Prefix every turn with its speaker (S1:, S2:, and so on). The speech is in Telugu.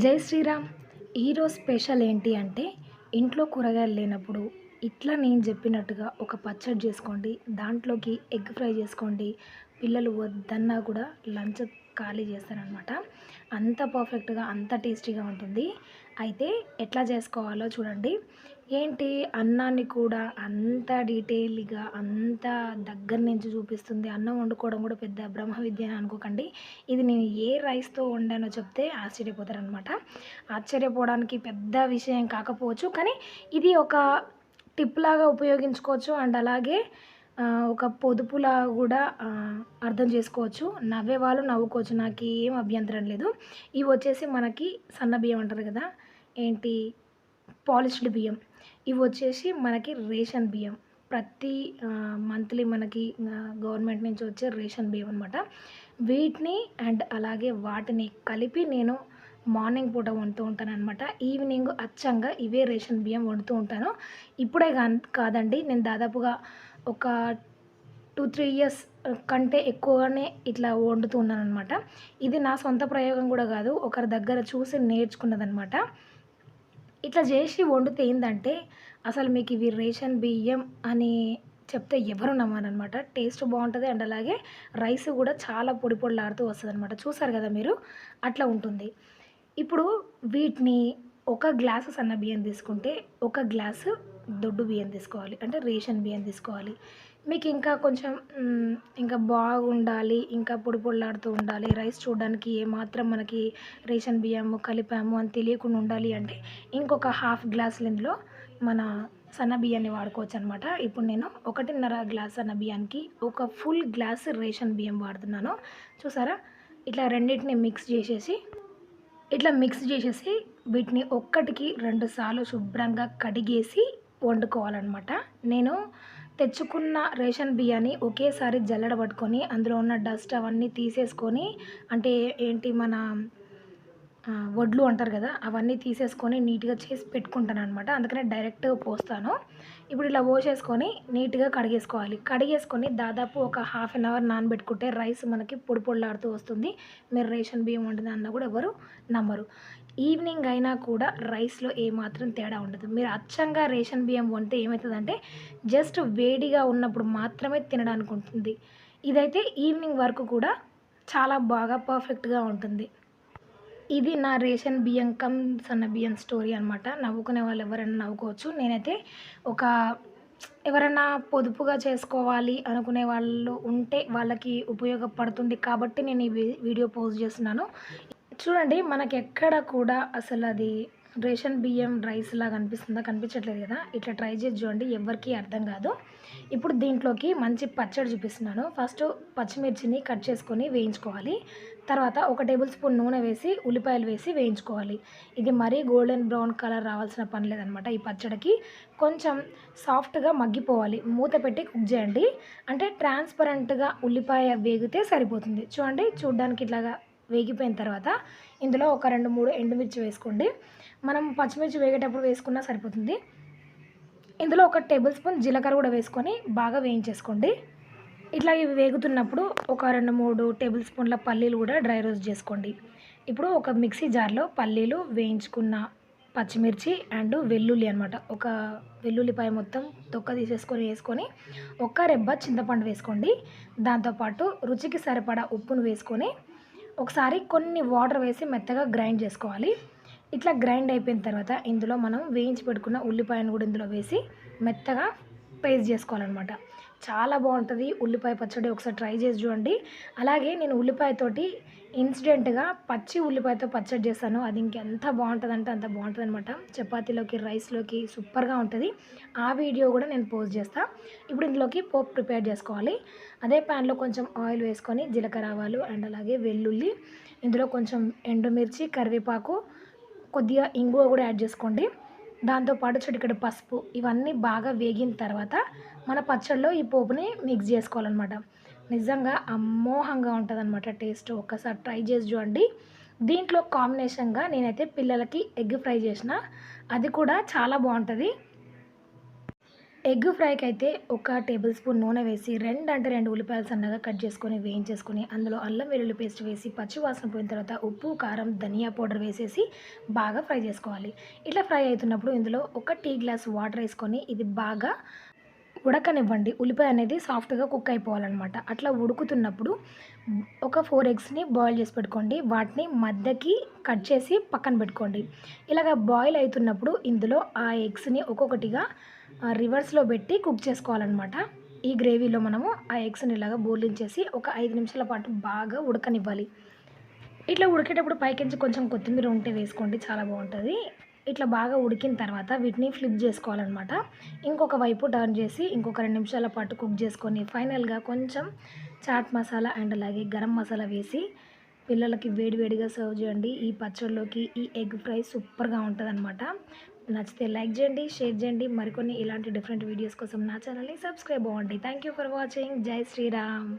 S1: జై శ్రీరామ్. ఈరోజు స్పెషల్ ఏంటి అంటే ఇంట్లో కూరగాయలు లేనప్పుడు ఇట్లా నేను చెప్పినట్టుగా ఒక పచ్చడి చేసుకోండి దాంట్లోకి ఎగ్ ఫ్రై చేసుకోండి. పిల్లలు వద్దన్నా కూడా లంచ్ ఖాళీ చేస్తారనమాట. అంత పర్ఫెక్ట్గా అంత టేస్టీగా ఉంటుంది. అయితే ఎట్లా చేసుకోవాలో చూడండి. ఏంటి అన్నాన్ని కూడా అంత డీటెయిల్గా అంత దగ్గర నుంచి చూపిస్తుంది. అన్నం వండుకోవడం కూడా పెద్ద బ్రహ్మ విద్య అని అనుకోకండి. ఇది నేను ఏ రైస్తో వండానో చెప్తే ఆశ్చర్యపోతారనమాట. ఆశ్చర్యపోవడానికి పెద్ద విషయం కాకపోవచ్చు కానీ ఇది ఒక టిప్ లాగా ఉపయోగించుకోవచ్చు అండ్ అలాగే ఒక పొదుపులా కూడా అర్థం చేసుకోవచ్చు. నవ్వే వాళ్ళు నవ్వుకోవచ్చు. నాకు ఏం అభ్యంతరం లేదు. ఇవి వచ్చేసి మనకి సన్న బియ్యం అంటారు కదా. ఏంటి? పాలిష్డ్ బియ్యం. ఇవి వచ్చేసి మనకి రేషన్ బియ్యం. ప్రతి మంత్లీ మనకి గవర్నమెంట్ నుంచి వచ్చే రేషన్ బియ్యం అనమాట వీటిని అండ్ అలాగే వాటిని కలిపి నేను మార్నింగ్ పూట వండుతూ ఉంటాను అనమాట ఈవినింగ్ అచ్చంగా ఇవే రేషన్ బియ్యం వండుతూ ఉంటాను. ఇప్పుడే కా- కాదండి నేను దాదాపుగా ఒక టూ త్రీ ఇయర్స్ కంటే ఎక్కువగానే ఇట్లా వండుతూ ఉన్నాను అనమాట ఇది నా సొంత ప్రయోగం కూడా కాదు ఒకరి దగ్గర చూసి నేర్చుకున్నదనమాట ఇట్లా చేసి వండితే ఏంటంటే అసలు మీకు ఇవి రేషన్ బియ్యం అని చెప్తే ఎవరు నమ్మరనమాట టేస్ట్ బాగుంటుంది అండ్ అలాగే రైస్ కూడా చాలా పొడి పొడిలాడుతూ వస్తుంది అనమాట చూసారు కదా మీరు? అట్లా ఉంటుంది. ఇప్పుడు వీటిని ఒక గ్లాసు సన్న బియ్యం తీసుకుంటే ఒక గ్లాసు దొడ్డు బియ్యం తీసుకోవాలి. అంటే రేషన్ బియ్యం తీసుకోవాలి. మీకు ఇంకా కొంచెం ఇంకా బాగుండాలి ఇంకా పొడి పొడిలాడుతూ ఉండాలి రైస్ చూడడానికి ఏమాత్రం మనకి రేషన్ బియ్యము కలిపాము అని తెలియకుండా ఉండాలి అంటే ఇంకొక హాఫ్ గ్లాస్ ఇందులో మన సన్న బియ్యాన్ని వాడుకోవచ్చు అనమాట ఇప్పుడు నేను ఒకటిన్నర గ్లాస్ సన్న బియ్యానికి ఒక ఫుల్ గ్లాస్ రేషన్ బియ్యం వాడుతున్నాను. చూసారా? ఇట్లా రెండింటిని మిక్స్ చేసేసి ఇట్లా మిక్స్ చేసేసి వీటిని ఒక్కటికి రెండు సార్లు శుభ్రంగా కడిగేసి వండుకోవాలన్నమాట నేను తెచ్చుకున్న రేషన్ బియ్యాన్ని ఒకేసారి జల్లెడ పట్టుకొని అందులో ఉన్న డస్ట్ అవన్నీ తీసేసుకొని అంటే ఏంటి మన వడ్లు అంటారు కదా అవన్నీ తీసేసుకొని నీట్గా చేసి పెట్టుకుంటాను అనమాట అందుకనే డైరెక్ట్గా పోస్తాను. ఇప్పుడు ఇలా పోసేసుకొని నీట్గా కడిగేసుకోవాలి. కడిగేసుకొని దాదాపు ఒక హాఫ్ అన్ అవర్ నానబెట్టుకుంటే రైస్ మనకి పొడి పొడిలాడుతూ వస్తుంది. మీరు రేషన్ బియ్యం వండిన అన్న కూడా ఎవరు నమ్మరు. ఈవినింగ్ అయినా కూడా రైస్లో ఏమాత్రం తేడా ఉండదు. మీరు అచ్చంగా రేషన్ బియ్యం వండితే ఏమవుతుందంటే జస్ట్ వేడిగా ఉన్నప్పుడు మాత్రమే తినడానికి ఉంటుంది ఇదైతే ఈవినింగ్ వరకు కూడా చాలా బాగా పర్ఫెక్ట్గా ఉంటుంది. ఇది నా రేషన్ బియ్యం కమ్ సన్న బియ్యం స్టోరీ అనమాట నవ్వుకునే వాళ్ళు ఎవరైనా నవ్వుకోవచ్చు. నేనైతే ఒక ఎవరైనా పొదుపుగా చేసుకోవాలి అనుకునే వాళ్ళు ఉంటే వాళ్ళకి ఉపయోగపడుతుంది కాబట్టి నేను ఈ వీ- వీడియో పోస్ట్ చేస్తున్నాను. చూడండి మనకి ఎక్కడ కూడా అసలు అది రేషన్ బియ్యం రైస్ లాగా అనిపిస్తుందా? కనిపించట్లేదు కదా. ఇట్లా ట్రై చేసి చూడండి ఎవరికి అర్థం కాదు. ఇప్పుడు దీంట్లోకి మంచి పచ్చడి చూపిస్తున్నాను. ఫస్ట్ పచ్చిమిర్చిని కట్ చేసుకొని వేయించుకోవాలి. తర్వాత ఒక టేబుల్ స్పూన్ నూనె వేసి ఉల్లిపాయలు వేసి వేయించుకోవాలి. ఇది మరీ గోల్డెన్ బ్రౌన్ కలర్ రావాల్సిన పని లేదనమాట ఈ పచ్చడికి. కొంచెం సాఫ్ట్గా మగ్గిపోవాలి. మూత పెట్టి కుక్ చేయండి. అంటే ట్రాన్స్పరెంట్గా ఉల్లిపాయ వేగితే సరిపోతుంది. చూడండి చూడ్డానికి ఇట్లాగా వేగిపోయిన తర్వాత ఇందులో ఒక రెండు మూడు ఎండుమిర్చి వేసుకోండి. మనం పచ్చిమిర్చి వేగేటప్పుడు వేసుకున్నా సరిపోతుంది. ఇందులో ఒక టేబుల్ స్పూన్ జీలకర్ర కూడా వేసుకొని బాగా వేయించేసుకోండి. ఇట్లా ఇవి వేగుతున్నప్పుడు ఒక రెండు మూడు టేబుల్ స్పూన్ల పల్లీలు కూడా డ్రై రోస్ట్ చేసుకోండి. ఇప్పుడు ఒక మిక్సీ జార్లో పల్లీలు వేయించుకున్న పచ్చిమిర్చి అండ్ వెల్లుల్లి అనమాట ఒక వెల్లుల్లిపాయ మొత్తం తొక్క తీసేసుకొని వేసుకొని ఒక్క రెబ్బ చింతపండు వేసుకోండి. దాంతోపాటు రుచికి సరిపడా ఉప్పును వేసుకొని ఒకసారి కొన్ని వాటర్ వేసి మెత్తగా గ్రైండ్ చేసుకోవాలి. ఇట్లా గ్రైండ్ అయిపోయిన తర్వాత ఇందులో మనం వేయించి పెట్టుకున్న ఉల్లిపాయను కూడా ఇందులో వేసి మెత్తగా పేస్ట్ చేసుకోవాలన్నమాట. చాలా బాగుంటుంది. ఉల్లిపాయ పచ్చడి ఒకసారి ట్రై చేసి చూడండి. అలాగే నేను ఉల్లిపాయతోటి ఇన్సిడెంట్గా పచ్చి ఉల్లిపాయతో పచ్చడి చేస్తాను. అది ఇంకెంత బాగుంటుందంటే అంత బాగుంటుంది అనమాట చపాతీలోకి రైస్లోకి సూపర్గా ఉంటుంది. ఆ వీడియో కూడా నేను పోస్ట్ చేస్తాను ఇప్పుడు ఇందులోకి పోప్ ప్రిపేర్ చేసుకోవాలి. అదే ప్యాన్లో కొంచెం ఆయిల్ వేసుకొని జీలకర్ర ఆవాలు అండ్ అలాగే వెల్లుల్లి ఇందులో కొంచెం ఎండుమిర్చి కరివేపాకు కొద్దిగా ఇంగువ కూడా యాడ్ చేసుకోండి. దాంతోపాటు చిటికెడు పసుపు ఇవన్నీ బాగా వేగిన తర్వాత మన పచ్చడిలో ఈ పోపుని మిక్స్ చేసుకోవాలన్నమాట. నిజంగా అమోహంగా ఉంటుందన్నమాట టేస్ట్ ఒక్కసారి ట్రై చేసి చూడండి. దీంట్లో కాంబినేషన్గా నేనైతే పిల్లలకి ఎగ్ ఫ్రై చేసిన అది కూడా చాలా బాగుంటుంది. ఎగ్ ఫ్రైకి అయితే ఒక టేబుల్ స్పూన్ నూనె వేసి రెండు అంటే రెండు ఉల్లిపాయలు సన్నగా కట్ చేసుకొని వేయించేసుకొని అందులో అల్లం వెల్లుల్లి పేస్ట్ వేసి పచ్చివాసన పోయిన తర్వాత ఉప్పు కారం ధనియా పౌడర్ వేసేసి బాగా ఫ్రై చేసుకోవాలి. ఇట్లా ఫ్రై అవుతున్నప్పుడు ఇందులో ఒక టీ గ్లాస్ వాటర్ వేసుకొని ఇది బాగా ఉడకనివ్వండి. ఉల్లిపాయ అనేది సాఫ్ట్గా కుక్ అయిపోవాలన్నమాట. అట్లా ఉడుకుతున్నప్పుడు ఒక ఫోర్ ఎగ్స్ని బాయిల్ చేసి పెట్టుకోండి. వాటిని మధ్యకి కట్ చేసి పక్కన పెట్టుకోండి. ఇలాగ బాయిల్ అవుతున్నప్పుడు ఇందులో ఆ ఎగ్స్ని ఒక్కొక్కటిగా రివర్స్లో పెట్టి కుక్ చేసుకోవాలన్నమాట. ఈ గ్రేవీలో మనము ఆ ఎగ్స్ని ఇలాగ బోర్లించేసి ఒక ఐదు నిమిషాల పాటు బాగా ఉడకనివ్వాలి. ఇట్లా ఉడికేటప్పుడు పైకించి కొంచెం కొత్తిమీర ఉంటే వేసుకోండి చాలా బాగుంటుంది. ఇట్లా బాగా ఉడికిన తర్వాత వీటిని ఫ్లిప్ చేసుకోవాలన్నమాట. ఇంకొక వైపు టర్న్ చేసి ఇంకొక రెండు నిమిషాల పాటు కుక్ చేసుకొని ఫైనల్గా కొంచెం చాట్ మసాలా అండ్ అలాగే గరం మసాలా వేసి పిల్లలకి వేడివేడిగా సర్వ్ చేయండి. ఈ పచ్చడిలోకి ఈ ఎగ్ ఫ్రై సూపర్గా ఉంటుంది నచ్చితే లైక్ చేయండి షేర్ చేయండి. మరికొన్ని ఇలాంటి డిఫరెంట్ వీడియోస్ కోసం నా ఛానల్ని సబ్స్క్రైబ్ అవ్వండి. థ్యాంక్ యూ ఫర్ వాచింగ్ జై శ్రీరామ్.